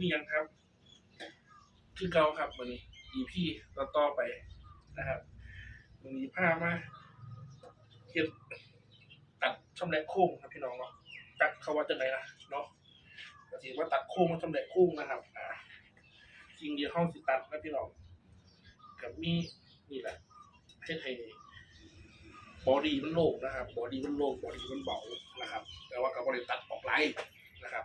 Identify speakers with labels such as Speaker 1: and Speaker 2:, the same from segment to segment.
Speaker 1: มียังครับ คือเก่าครับวันนี้ EP ต่อต่อไปนะครับวันนี้พามาเฮ็ดตัดชำแหละโค้งครับพี่น้องเนาะจักเขาว่าจังไดล่ะเนาะก็สิว่าตัดโค้งมาชำแหละโค้งนะครับอ่าสิ่งเดียวเฮาสิตัดนะพี่น้องกับมีนี่แหละเฮ็ดให้บอดี้มันโล่งนะครับบอดี้มันโล่งบอดี้มันเบานะครับ แต่ว่าก็บ่ได้ตัดออกไล่นะครับ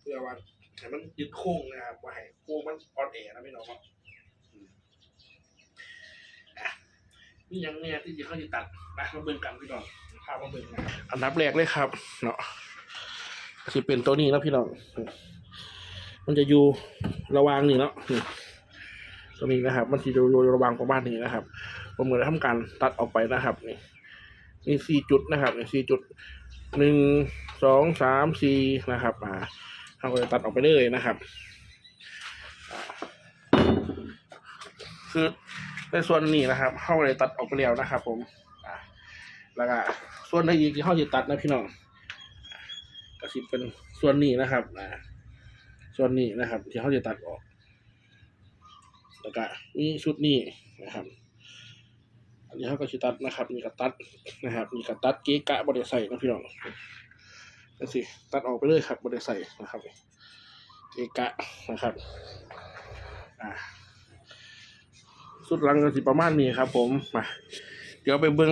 Speaker 1: เพื่อว่า ให้มันยึดโค้งนะครับว่าให้โค้งมันอ่อนแอนะพี่น้องครับอืมอะนี่ยังเนี่ยที่จะเข้าจิตัดนะมาเบิ่งกันพี่น้องพามาเบิ่งนะอันดับแรกเลยครับ เนาะจะเป็นตัวนี้นะพี่น้องมันจะอยู่ระวางนี่เนาะตัวนี้นะครับ มันจะอยู่ระวางประมาณนี้นะครับผมก็เลยทำการตัดออกไปนะครับ นี่นี่สี่จุดนะครับนี่สี่จุดหนึ่งสองสามสี่นะครับ อ่า เราก็จะตัดออกไปเลยนะครับ คือในส่วนนี้นะครับเขาเลยตัดออกไปแล้วนะครับ ผมแล้วก็ส่วนที่อีกที่เขาจะตัดนะพี่น้องก็สิเป็นส่วนนี้นะครับส่วนนี้นะครับ ที่เขาจะตัดออก แล้วก็มีชุดนี้นะครับอันนี้เขาก็จะตัดนะครับนี่ก็ตัดนะครับนี่ก็ตัดเก๊กะบริใส่นะพี่น้อง นั่นสิตัดออกไปเลยครับบริใส่นะครับเก๊กะนะครับอ่าสุดหลังก็สิประมาณนี้ครับ ผมมาเดี๋ยวไปเบิ้ง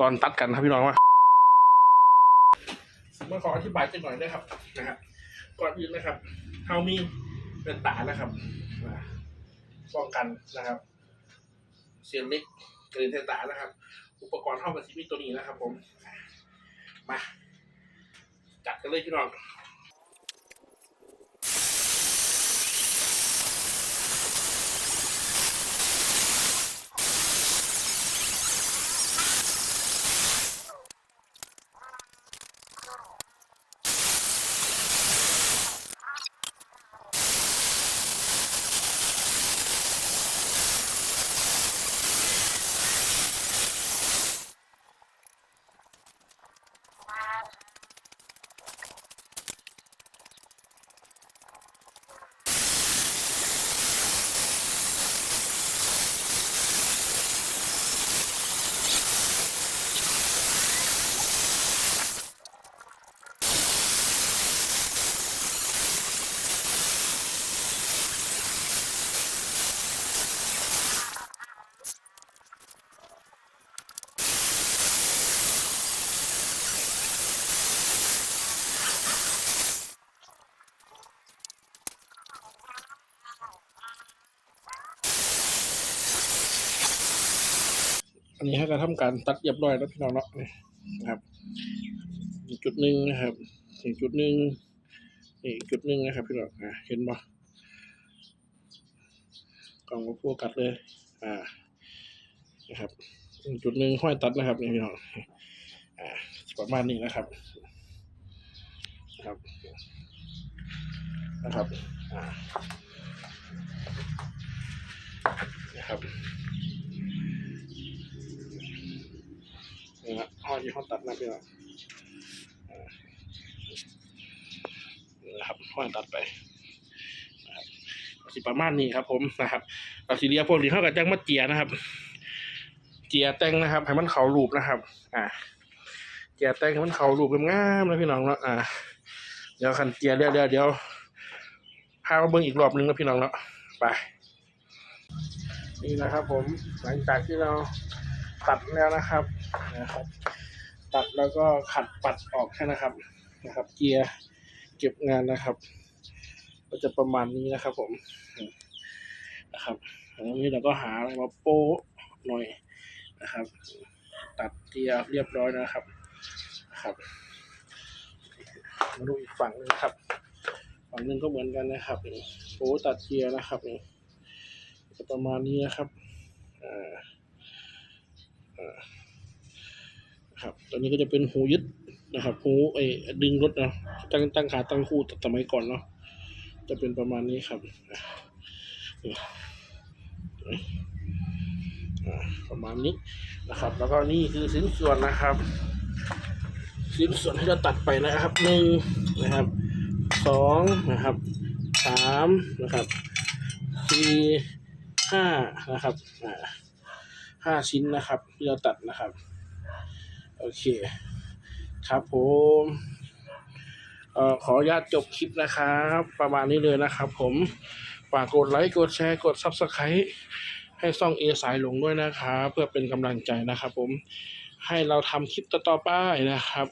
Speaker 1: ตอนตัดกันครับพี่น้องว่าเมื่อขออธิบายจังหน่อยนะครับนะครับก่อนอื่นนะครับเฮามีเป็นตานะครับป้องกันนะครับ เสียงเล็กเกินเทตานะครับ อุปกรณ์เท่ากับซีมีตัวนี้นะครับ ผมมา จัดกันเลยพี่น้อง อันนี้ให้การทำการตัดเรียบร้อยแล้วพี่น้องเนาะนี่นะครับอีกจุดหนึ่งนะครับอีกจุดหนึ่งนี่อีกจุดหนึ่งนะครับ พี่น้องอ่าเห็นบ่กล่องก็พวกกัดเลย อ่านะครับอีกจุดหนึ่งห้อยตัดนะครับนี่พี่น้องอ่าประมาณนี้นะครับนะครับนะครับอ่านะครับ ที่เขาตัดนะพี่น้องนะครับห้อยตัดไปนะครับสิประมาณนี้ครับ ผมนะครับเราสีเรียพวกนี้เข้ากับแจังมาเจียนะครับ เจียแตงนะครับให้มันเขารูปนะครับ อ่า เจียแตงให้มันเขารูปงามๆนะพี่น้องเนาะอ่า เดี๋ยวคันเจียเดี๋ยวเดี๋ยวเดี๋ยวพามาเบิ่งอีกรอบนึงนะพี่น้องเนาะไปนี่นะครับ ผมหลังจากที่เราตัดแล้วนะครับนะครับ ตัดแล้วก็ขัดปัดออกแค่นะครับนะครับ เกียร์เก็บงานนะครับ ก็จะประมาณนี้นะครับผมนะครับอันนี้เราก็หาอะไรมาโป้หน่อยนะครับ ตัดเกียร์เรียบร้อยนะครับนะครับมาดูอีกฝั่งหนึงครับ ฝั่งหนึงก็เหมือนกันนะครับโป้ตัดเกียร์นะครับ จะประมาณนี้นะครับอ่าอ่า ครับ ตัวนี้ก็จะเป็นหูยึดนะครับหูไอ้ดึงรถเนาะตั้งตั้งขาตั้งคู่แต่สมัยก่อนเนาะจะเป็นประมาณนี้ครับประมาณนี้นะครับ แล้วก็นี่คือชิ้นส่วนนะครับชิ้นส่วนที่เราตัดไปนะครับหนึ่งนะครับสองนะครับสาามนะครับสี่ห้านะครับอ่าห้าชิ้นนะครับที่เราตัดนะครับ โอเค ครับผมเอ่อขออนุญาตจบคลิปนะครับ ประมาณนี้เลยนะครับผมฝากกดไลค์กดแชร์กด s u b สไครต์ให้ซ่องเอสายหลงด้วยนะครับเพื่อเป็นกำลังใจนะครับผมให้เราทำคลิปต่อๆไปนะครับ